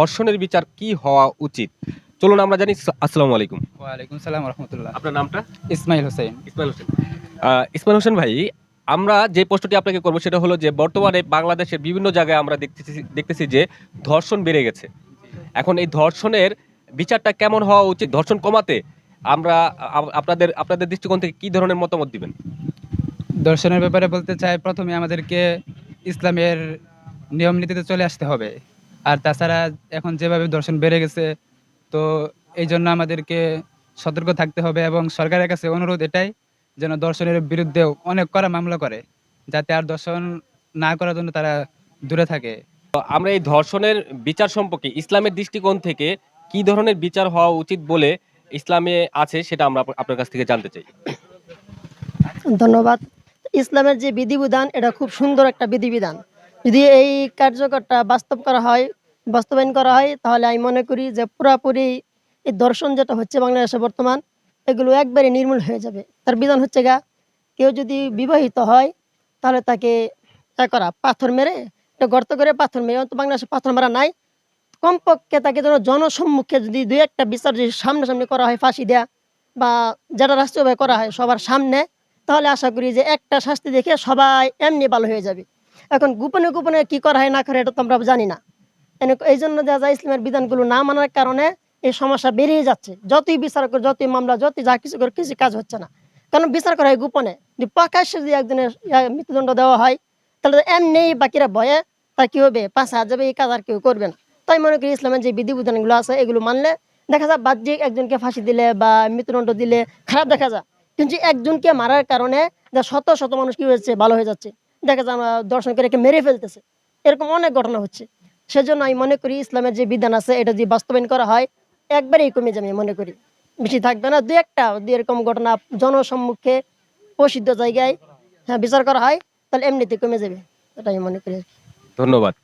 ধর্ষণের বিচার কি হওয়া উচিত? চলুন আমরা জানি আসসালামু আলাইকুম। ওয়ালাইকুম সালাম রহমতুল্লাহ। আপনার নামটা? ইসমাইল হোসেন। ইসমাইল হোসেন। ইসমাইল হোসেন ভাই আমরা যে প্রশ্নটি আপনাকে করব সেটা হলো যে বর্তমানে বাংলাদেশের বিভিন্ন জায়গায় আমরা দেখতেছি দেখতেছি যে ধর্ষণ বেড়ে গেছে। এখন এই ধর্ষণের বিচারটা কেমন হওয়া উচিত? ধর্ষণ কমাতে আমরা আপনাদের আপনাদের দৃষ্টিকোণ থেকে কি ধরনের মতামত দিবেন? ধর্ষণের ব্যাপারে বলতে চাই প্রথমে আমাদেরকে ইসলামের নিয়ম নীতিতে চলে আসতে হবে। আর তাছাড়া এখন যেভাবে দর্শন বেড়ে গেছে তো এই জন্য আমাদেরকে সতর্ক থাকতে হবে এবং সরকারের কাছে অনুরোধ এটাই যেন দর্শনের বিরুদ্ধেও অনেক করা মামলা করে যাতে আর দর্শন না করার জন্য তারা দূরে থাকে। তো আমরা এই ধর্ষণের বিচার সম্পর্কে ইসলামের দৃষ্টিকোণ থেকে কি ধরনের বিচার হওয়া উচিত বলে ইসলামে আছে সেটা আমরা আপনার কাছ থেকে জানতে চাই। ধন্যবাদ। ইসলামের যে বিধিবিধান এটা খুব সুন্দর একটা বিধিবিধান। যদি এই কার্যকরটা বাস্তব করা হয়, বাস্তবায়ন করা হয়, তাহলে আমি মনে করি যে পুরাপুরি এই দর্শন যেটা হচ্ছে বাংলাদেশে বর্তমান, এগুলো একবারে নির্মূল হয়ে যাবে। তার বিধান হচ্ছে গা, কেউ যদি বিবাহিত হয়, তাহলে তাকে এ করা, পাথর মেরে একটা গর্ত করে পাথর মেরে, অন্তত বাংলাদেশে পাথর মারা নাই, কমপক্ষে তাকে যেন জনসম্মুখে যদি দুই একটা বিচার যদি সামনাসামনি করা হয়, ফাঁসি দেয়া বা যেটা রাষ্ট্রীয়ভাবে করা হয় সবার সামনে, তাহলে আশা করি যে একটা শাস্তি দেখে সবাই এমনি ভালো হয়ে যাবে। এখন গোপনে গোপনে কি করা হয় না করে এটা তো আমরা জানি না। এই জন্য দেখা যায় ইসলামের বিধানগুলো না মানার কারণে এই সমস্যা বেরিয়ে যাচ্ছে। যতই বিচার করে যতই মামলা, যতই যা কিছু করে কিছু কাজ হচ্ছে না। কারণ বিচার করা হয় গোপনে। যদি প্রকাশ্যে যদি একজনের মৃত্যুদণ্ড দেওয়া হয়, তাহলে এমনি বাকিরা ভয়ে তা কি হবে? পাশা যাবে, এই কাজ আর কেউ করবে না। তাই মনে করি ইসলামের যে বিধি বিধিবিধানগুলো আছে, এগুলো মানলে দেখা যায় বাহ্যিক একজনকে ফাঁসি দিলে বা মৃত্যুদণ্ড দিলে খারাপ দেখা যায়। কিন্তু একজনকে মারার কারণে যা শত শত মানুষ কি হয়েছে? ভালো হয়ে যাচ্ছে। দেখা যায় আমরা দর্শন করে মেরে ফেলতেছে। এরকম অনেক ঘটনা হচ্ছে। সেজন্য আমি মনে করি ইসলামের যে বিধান আছে, এটা যদি বাস্তবায়ন করা হয়, একবারেই কমে যাবে মনে করি। বেশি থাকবে না। দু একটা দু এরকম ঘটনা জনসম্মুখে প্রসিদ্ধ জায়গায় হ্যাঁ বিচার করা হয়, তাহলে এমনিতে কমে যাবে। এটা আমি মনে করি ধন্যবাদ।